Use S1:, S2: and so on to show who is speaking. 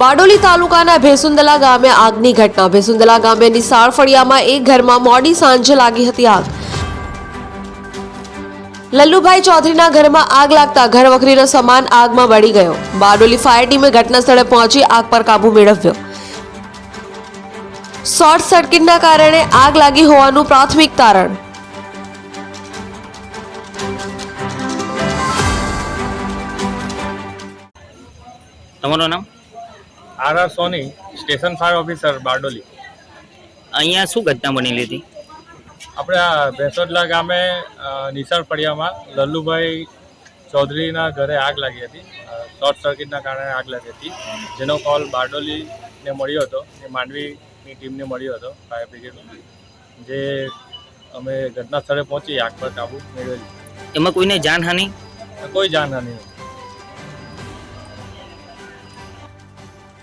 S1: બારડોલી તાલુકાના ભેસુંદલા ગામે આગની ઘટના. ભેસુંદલા ગામે નિસાળ ફળિયામાં એક ઘરમાં મોડી સાંજે લાગી હતી આગ. લલ્લુભાઈ ચૌધરીના ઘરમાં આગ લાગતા ઘર વખરીનો સામાન આગમાં બળી ગયો. બારડોલી ફાયર ટીમે ઘટના સ્થળે પહોંચી આગ પર કાબુ મેળવ્યો. શોર્ટ સર્કિટના કારણે આગ લાગી હોવાનું પ્રાથમિક તારણ.
S2: તમારું નામ?
S3: R R Soni station fire officer Bardoli.
S2: અહીંયા શું ઘટના બનેલી હતી?
S3: આપણે આ ભેંસોદલા ગામે નિશાળ ફળિયામાં લલ્લુભાઈ ચૌધરીના ઘરે આગ લાગી હતી. શોર્ટ સર્કિટના કારણે આગ લાગી હતી. જેનો કોલ બારડોલીને મળ્યો હતો એ માંડવીની ટીમને મળ્યો હતો ફાયર બ્રિગેડ જે અમે ઘટના સ્થળે પહોંચી આગ પર કાબુ મેળવેલી.
S2: એમાં કોઈને જાનહાનિ?
S3: કોઈ જાનહાની નથી.